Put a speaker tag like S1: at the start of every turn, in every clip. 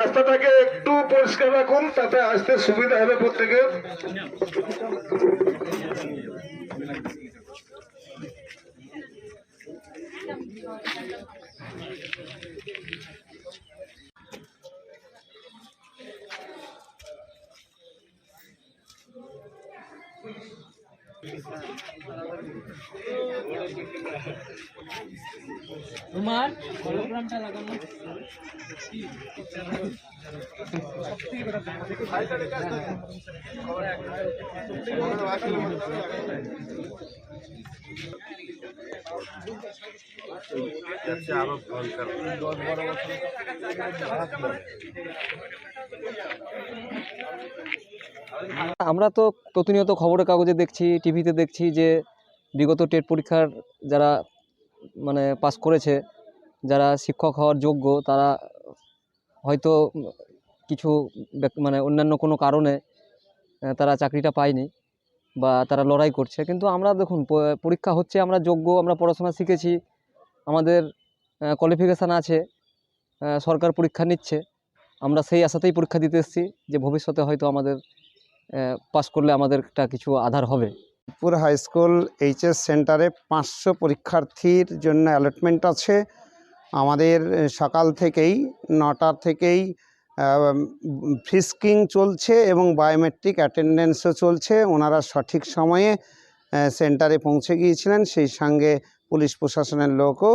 S1: রাস্তাটাকে একটু পরিষ্কার রাখুন তাতে আসতে সুবিধা হবে প্রত্যেকের।
S2: তোমার হলোগ্রামটা লাগানো।
S3: আমরা তো প্রতিনিয়ত খবরের কাগজে দেখছি টিভিতে দেখছি যে বিগত টেট পরীক্ষার যারা মানে পাস করেছে, যারা শিক্ষক হওয়ার যোগ্য, তারা হয়তো কিছু মানে অন্যান্য কোনো কারণে তারা চাকরিটা পায়নি বা তারা লড়াই করছে। কিন্তু আমরা দেখুন পরীক্ষা হচ্ছে, আমরা যোগ্য, আমরা পড়াশোনা শিখেছি, আমাদের কোয়ালিফিকেশান আছে সরকার পরীক্ষা নিচ্ছে, আমরা সেই আশাতেই পরীক্ষা দিতে এসেছি যে ভবিষ্যতে হয়তো আমাদের পাস করলে আমাদেরটা কিছু আধার হবে।
S4: পুর হাই স্কুল এইচএস সেন্টারে পাঁচশো পরীক্ষার্থীর জন্য অ্যালটমেন্ট আছে। আমাদের সকাল থেকেই, নটা থেকেই ফ্রিস্কিং চলছে এবং বায়োমেট্রিক অ্যাটেন্ডেন্সও চলছে। ওনারা সঠিক সময়ে সেন্টারে পৌঁছে গিয়েছিলেন। সেই সঙ্গে পুলিশ প্রশাসনের লোকও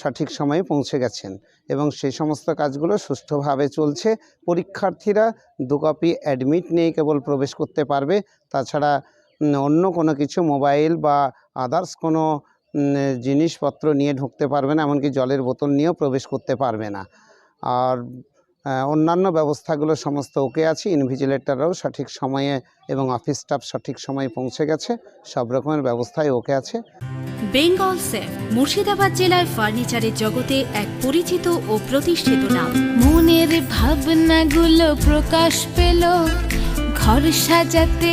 S4: সঠিক সময়ে পৌঁছে গেছেন এবং সেই সমস্ত কাজগুলো সুষ্ঠুভাবে চলছে। পরীক্ষার্থীরা দু কপি অ্যাডমিট নিয়ে কেবল প্রবেশ করতে পারবে। তাছাড়া অন্য কোনো কিছু, মোবাইল বা আদার্স কোনো জিনিসপত্র নিয়ে ঢুকতে পারবে না, এমনকি জলের বোতল নিয়েও প্রবেশ করতে পারবে না। আর অন্যান্য ব্যবস্থাগুলো সমস্ত ওকে আছে ইনভিজিলেটাররাও সঠিক সময়ে এবং অফিস স্টাফ সঠিক সময়ে পৌঁছে গেছে, সব রকমের ব্যবস্থাই ওকে আছে।
S5: বেঙ্গল সেফ মুর্শিদাবাদ জেলার ফার্নিচারের জগতে এক পরিচিত ও প্রতিষ্ঠিত নাম।
S6: মনের ভাবনাগুলো প্রকাশ পেল, ঘর সাজাতে